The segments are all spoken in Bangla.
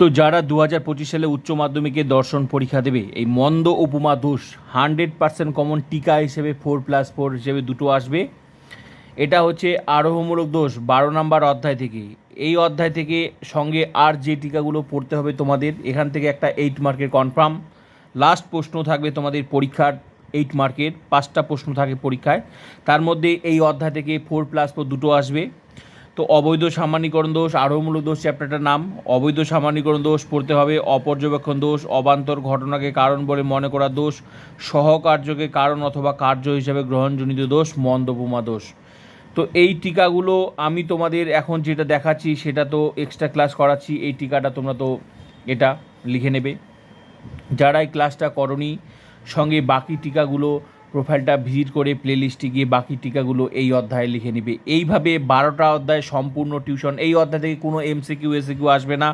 তো যারা দু হাজার পঁচিশ সালে উচ্চ মাধ্যমিকে দর্শন পরীক্ষা দেবে, এই মন্দ উপমা দোষ হান্ড্রেড পার্সেন্ট কমন টিকা হিসেবে ফোর প্লাস ফোর হিসেবে দুটো আসবে। এটা হচ্ছে আরোহমূলক দোষ বারো নম্বর অধ্যায় থেকে। এই অধ্যায় থেকে সঙ্গে আর যে টিকাগুলো পড়তে হবে তোমাদের, এখান থেকে একটা এইট মার্কের কনফার্ম লাস্ট প্রশ্ন থাকবে তোমাদের পরীক্ষার এইট মার্কের পাঁচটা প্রশ্ন থাকে পরীক্ষায়। তার মধ্যে এই অধ্যায় থেকে ফোর প্লাস ফোর দুটো আসবে। তো অবৈধ সামান্যীকরণ দোষ আরোহমূলক দোষ চ্যাপ্টারটার নাম। অবৈধ সামান্যীকরণ দোষ পড়তে হবে অপর্যবেক্ষণ দোষ, অবান্তর ঘটনাকে কারণ বলে মনে করা দোষ, সহকার্যকে কারণ অথবা কার্য হিসাবে গ্রহণজনিত দোষ, মন্দবোমা দোষ। তো এই টিকাগুলো আমি তোমাদের এখন যেটা দেখাচ্ছি, সেটা তো এক্সট্রা ক্লাস করাচ্ছি, এই টিকাটা তোমরা তো এটা লিখে নেবে। যারা এই ক্লাসটা করনি, সঙ্গে বাকি টিকাগুলো প্রোফাইলটা ভিজিট করে প্লেলিস্টে গিয়ে বাকি টিকাগুলো এই অধ্যায়ে লিখে নেবে। এইভাবে বারোটা অধ্যায় সম্পূর্ণ টিউশন এই অধ্যায় থেকে কোনো এমসিকিউ এসিকিউ আসবে না।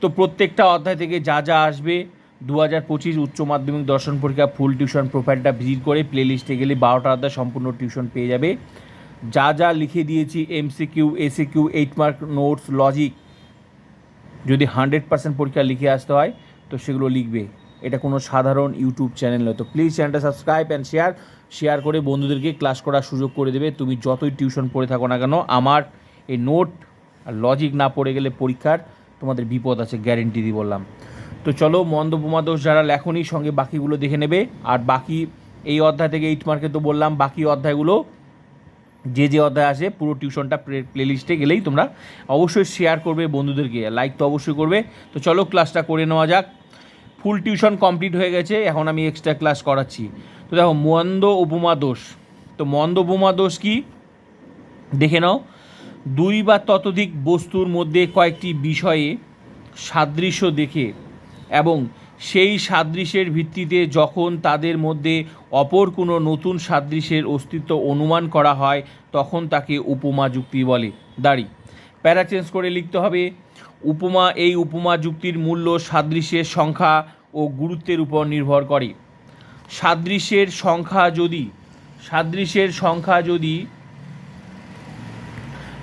তো প্রত্যেকটা অধ্যায় থেকে যা যা আসবে দু হাজার পঁচিশ উচ্চ মাধ্যমিক দর্শন পরীক্ষা ফুল টিউশন প্রোফাইলটা ভিজিট করে প্লেলিস্টে গেলে বারোটা অধ্যায় সম্পূর্ণ টিউশন পেয়ে যাবে। যা যা লিখে দিয়েছি MCQ SCQ eight mark notes logic যদি হান্ড্রেড পার্সেন্ট পরীক্ষা লিখে আসতে হয়, তো সেগুলো লিখবে। এটা কোনো সাধারণ ইউটিউব চ্যানেল নয়। তো প্লিজ চ্যানেলটা সাবস্ক্রাইব অ্যান্ড শেয়ার শেয়ার করে বন্ধুদেরকে ক্লাস করার সুযোগ করে দেবে। তুমি যতই টিউশন পড়ে থাকো না কেন, আমার এই নোট আর লজিক না পড়ে গেলে পরীক্ষার তোমাদের বিপদ আছে গ্যারেন্টি দিই বললাম। তো চলো মন্দ দোষ যারা লেখনি, সঙ্গে বাকিগুলো দেখে নেবে। আর বাকি এই অধ্যায় থেকে এইট মার্কে তো বললাম, বাকি অধ্যায়গুলো যে যে অধ্যায় আসে, পুরো টিউশনটা প্লে প্লেলিস্টে গেলেই তোমরা অবশ্যই শেয়ার করবে বন্ধুদেরকে। লাইক তো অবশ্যই করবে। তো চলো ক্লাসটা করে নেওয়া যাক। ফুল টিউশন কমপ্লিট হয়ে গেছে, এখন আমি এক্সট্রা ক্লাস করাচ্ছি। তো দেখো মন্দ উপমা দোষ। তো মন্দ উপমা দোষ কি? দেখে নাও। দুই বা ততোধিক বস্তুর মধ্যে কয়েকটি বিষয়ে সাদৃশ্য দেখে এবং সেই সাদৃশ্যের ভিত্তিতে যখন তাদের মধ্যে অপর কোনো নতুন সাদৃশ্যের অস্তিত্ব অনুমান করা হয়, তখন তাকে উপমা যুক্তি বলে। দাঁড়ি। প্যারা চেঞ্জ করে লিখতে হবে। উপমা, এই উপমা যুক্তির মূল্য সাদৃশ্যের সংখ্যা ও গুরুত্বের উপর নির্ভর করে। সাদৃশ্যের সংখ্যা যদি, সাদৃশ্যের সংখ্যা যদি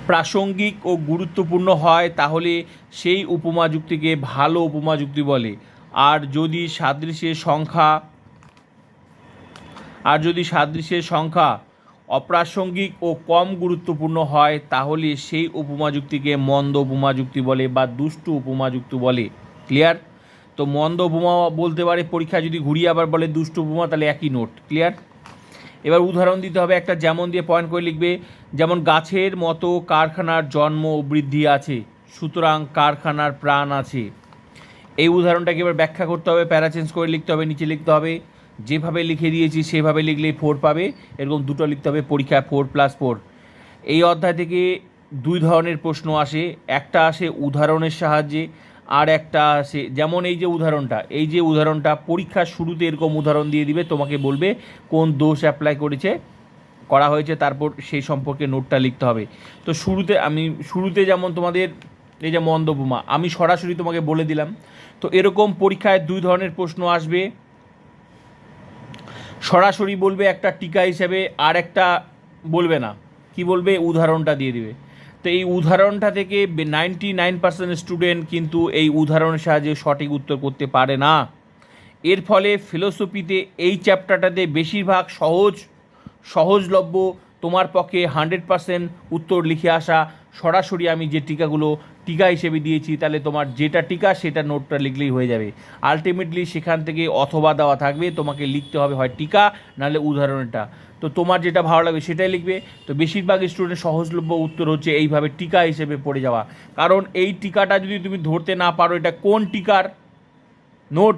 প্রাসঙ্গিক ও গুরুত্বপূর্ণ হয়, তাহলে সেই উপমা যুক্তিকে ভালো উপমা যুক্তি বলে। আর যদি সাদৃশ্যের সংখ্যা, আর যদি সাদৃশ্যের সংখ্যা অপ্রাসঙ্গিক ও কম গুরুত্বপূর্ণ হয়, তাহলে সেই উপমা যুক্তিকে মন্দ উপমা যুক্তি বলে বা দুষ্টু উপমা যুক্তি বলে। ক্লিয়ার? তো মন্দ উপমা বলতে পারে, পরীক্ষা যদি ঘুরিয়ে আবার বলে দুষ্টু উপমা, তাহলে একই নোট। ক্লিয়ার? এবার উদাহরণ দিতে হবে একটা যেমন দিয়ে পয়েন্ট করে লিখবে, যেমন গাছের মতো কারখানার জন্ম ও বৃদ্ধি আছে, সুতরাং কারখানার প্রাণ আছে। এই উদাহরণটাকে এবার ব্যাখ্যা করতে হবে, প্যারা চেঞ্জ করে লিখতে হবে, নিচে লিখতে হবে যেভাবে লিখে দিয়েছি, সেভাবে লিখলেই ফোর পাবে। এরকম দুটো লিখতে হবে পরীক্ষায় ফোর প্লাস ফোর এই অধ্যায় থেকে দুই ধরনের প্রশ্ন আসে। একটা আসে উদাহরণের সাহায্যে, আর একটা আসে যেমন এই যে উদাহরণটা, এই যে উদাহরণটা পরীক্ষার শুরুতে এরকম উদাহরণ দিয়ে দিবে, তোমাকে বলবে কোন দোষ অ্যাপ্লাই করেছে, করা হয়েছে, তারপর সেই সম্পর্কে নোটটা লিখতে হবে। তো শুরুতে আমি, শুরুতে যেমন তোমাদের, এই যে মন্দবোমা আমি সরাসরি তোমাকে বলে দিলাম। তো এরকম পরীক্ষায় দুই ধরনের প্রশ্ন আসবে। সরাসরি বলবে একটা টিকা হিসেবে, আর একটা বলবে না। কি বলবে? উদাহরণটা দিয়ে দিবে। তো এই উদাহরণটা থেকে নাইনটি নাইন পার্সেন্ট স্টুডেন্ট কিন্তু এই উদাহরণের সাহায্যে সঠিক উত্তর করতে পারে না। এর ফলে ফিলোসফিতে এই চ্যাপ্টারটাতে বেশিরভাগ সহজ, সহজলভ্য, তোমার পক্ষে হান্ড্রেড পার্সেন্ট উত্তর লিখে আসা, সরাসরি আমি যে টিকাগুলো টিকা হিসেবে দিয়েছি, তাহলে তোমার যেটা টিকা সেটা নোটটা লিখলেই হয়ে যাবে। আলটিমেটলি সেখান থেকে অথবা দেওয়া থাকবে, তোমাকে লিখতে হবে হয় টিকা, নাহলে উদাহরণটা। তো তোমার যেটা ভালো লাগবে সেটাই লিখবে। তো বেশিরভাগ স্টুডেন্ট সহজলভ্য উত্তর হচ্ছে এইভাবে টিকা হিসেবে পড়ে যাওয়া। কারণ এই টিকাটা যদি তুমি ধরতে না পারো, এটা কোন টিকার? নোট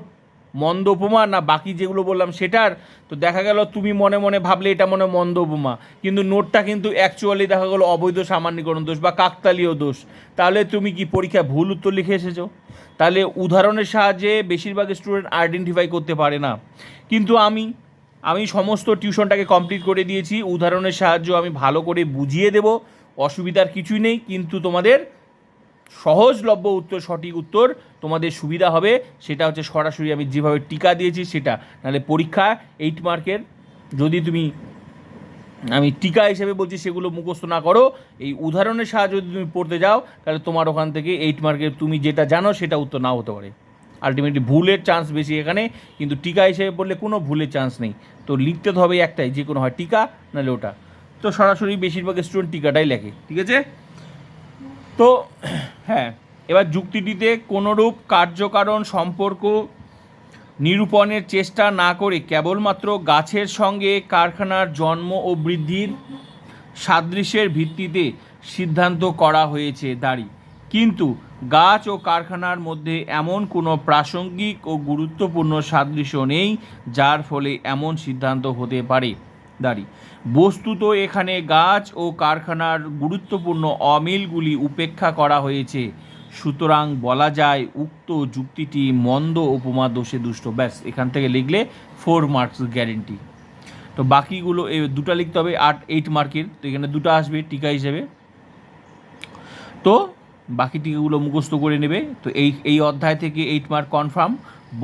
মন্দ উপমা না বাকি যেগুলো বললাম সেটার, তো দেখা গেল তুমি মনে মনে ভাবলে এটা মনে মন্দ উপমা। কিন্তু নোটটা কিন্তু অ্যাকচুয়ালি দেখা গেলো অবৈধ সামান্যীকরণ দোষ বা কাকতালীয় দোষ। তাহলে তুমি কি পরীক্ষায় ভুল উত্তর লিখে এসেছ? তাহলে উদাহরণের সাহায্যে বেশিরভাগ স্টুডেন্ট আইডেন্টিফাই করতে পারে না। কিন্তু আমি আমি সমস্ত টিউশনটাকে কমপ্লিট করে দিয়েছি, উদাহরণের সাহায্য আমি ভালো করে বুঝিয়ে দেব, অসুবিধার কিছুই নেই, কিন্তু তোমাদের সহজলভ্য উত্তর, সঠিক উত্তর তোমাদের সুবিধা হবে, সেটা হচ্ছে সরাসরি আমি যেভাবে টিকা দিয়েছি সেটা। নাহলে পরীক্ষা এইট মার্কের যদি তুমি, আমি টিকা হিসেবে বলছি সেগুলো মুখস্থ না করো, এই উদাহরণের সাহায্যে যদি তুমি পড়তে যাও, তাহলে তোমার ওখান থেকে এইট মার্কের তুমি যেটা জানো সেটা উত্তর নাও হতে পারে। আলটিমেটলি ভুলের চান্স বেশি এখানে, কিন্তু টিকা হিসেবে পড়লে কোনো ভুলের চান্স নেই। তো লিখতে তো হবে একটাই, যে কোনো হয়, টিকা নাহলে ওটা। তো সরাসরি বেশিরভাগ স্টুডেন্ট টিকাটাই লেখে, ঠিক আছে? তো হ্যাঁ এবার যুক্তিটিতে কোনোরূপ কার্যকারণ সম্পর্ক নিরূপণের চেষ্টা না করে কেবলমাত্র গাছের সঙ্গে কারখানার জন্ম ও বৃদ্ধির সাদৃশ্যের ভিত্তিতে সিদ্ধান্ত করা হয়েছে দাঁড়ি। কিন্তু গাছ ও কারখানার মধ্যে এমন কোনো প্রাসঙ্গিক ও গুরুত্বপূর্ণ সাদৃশ্য নেই, যার ফলে এমন সিদ্ধান্ত হতে পারে দাঁড়ি। বস্তুত এখানে গাছ ও কারখানার গুরুত্বপূর্ণ অমিলগুলি উপেক্ষা করা হয়েছে। সুতরাং বলা যায়, উক্ত যুক্তিটি মন্দ উপমা দোষে দুষ্ট। ব্যাস, এখান থেকে লিখলে ফোর মার্কস গ্যারেন্টি তো বাকিগুলো, এ দুটো লিখতে হবে, আট এইট মার্কের তো এখানে দুটো আসবে, টিকা হিসেবে। তো বাকি টিকাগুলো মুখস্থ করে নেবে। তো এই এই অধ্যায় থেকে এইট মার্ক কনফার্ম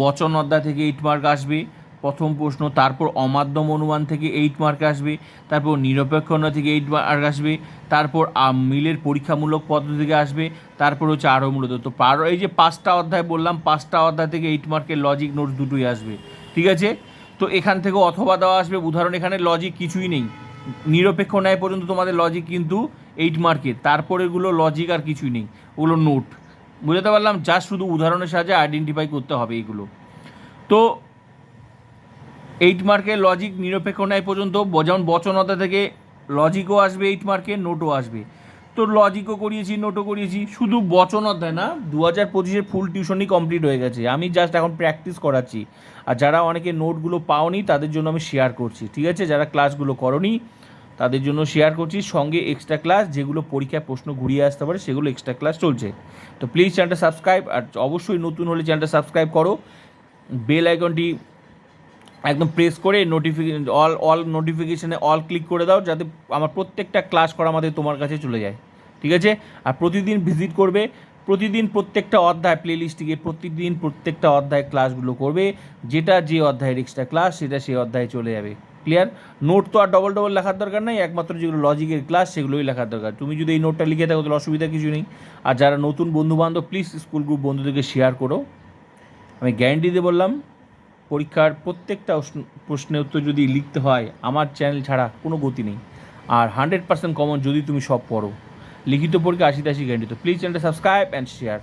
বচন অধ্যায় থেকে এইট মার্ক আসবে। প্রথম প্রশ্ন, তারপর অমাধ্যম অনুমান থেকে এইট মার্ক আসবে, তারপর নিরপেক্ষণা থেকে এইট মার্ক আসবে, তারপর মিলের পরীক্ষামূলক পদ্ধতি থেকে আসবে, তারপর হচ্ছে আরও মূলত। তো পার, এই যে পাঁচটা অধ্যায় বললাম, পাঁচটা অধ্যায় থেকে এইট মার্কের লজিক নোটস দুটোই আসবে, ঠিক আছে? তো এখান থেকে অথবা দেওয়া আসবে, উদাহরণ এখানে লজিক কিছুই নেই। নিরপেক্ষ ন্যায় পর্যন্ত তোমাদের লজিক কিন্তু এইট মার্কের তারপরেগুলো লজিক আর কিছুই নেই, ওগুলো নোট বুঝতে পারলাম? যা শুধু উদাহরণের সাহায্যে আইডেন্টিফাই করতে হবে এগুলো। তো এইট মার্কের লজিক নিরপেক্ষ ন্যায় পর্যন্ত যেমন বচনতা থেকে লজিকও আসবে এইট মার্কের নোটও আসবে। তো লজিকও করিয়েছি নোটও করিয়েছি, শুধু বচন অধ্যায় না দু হাজার পঁচিশের ফুল টিউশনই কমপ্লিট হয়ে গেছে। আমি জাস্ট এখন প্র্যাকটিস করাচ্ছি। আর যারা অনেকে নোটগুলো পাওনি, তাদের জন্য আমি শেয়ার করছি, ঠিক আছে? যারা ক্লাসগুলো করনি, তাদের জন্য শেয়ার করছি। সঙ্গে এক্সট্রা ক্লাস যেগুলো পরীক্ষায় প্রশ্ন ঘুরিয়ে আসতে পারে, সেগুলো এক্সট্রা ক্লাস চলছে। তো প্লিজ চ্যানেলটা সাবস্ক্রাইব আর অবশ্যই নতুন হলে চ্যানেলটা সাবস্ক্রাইব করো। বেল আইকনটি একদম প্রেস করে নোটিফিকেশন অল অল নোটিফিকেশানে অল ক্লিক করে দাও যাতে আমার প্রত্যেকটা ক্লাস করা আমাদের তোমার কাছে চলে যায়। ঠিক আছে? আর প্রতিদিন ভিজিট করবে, প্রতিদিন প্রত্যেকটা অধ্যায় প্লে প্লেলিস্টে প্রতিদিন প্রত্যেকটা অধ্যায় ক্লাসগুলো করবে, যেটা যে অধ্যায়ের এক্সট্রা ক্লাস সেটা সেই অধ্যায়ে চলে যাবে। ক্লিয়ার নোট তো আর ডবল ডবল লেখার দরকার নেই, একমাত্র যেগুলো লজিকের ক্লাস সেগুলোই লেখার দরকার। তুমি যদি এই নোটটা লিখে থাকো, তাহলে অসুবিধা কিছু নেই। আর যারা নতুন বন্ধুবান্ধব প্লিজ স্কুল গ্রুপ বন্ধুদেরকে শেয়ার করো। আমি গ্যারেন্টি দিয়ে বললাম পরীক্ষার প্রত্যেকটা প্রশ্নের উত্তর যদি লিখতে হয়, আমার চ্যানেল ছাড়া কোনো গতি নেই। আর হান্ড্রেড পার্সেন্ট কমন যদি তুমি সব পড়ো। লিখিত পরীক্ষা আশি আশি গ্যারেন্টি তো প্লিজ চ্যানেলটা সাবস্ক্রাইব অ্যান্ড শেয়ার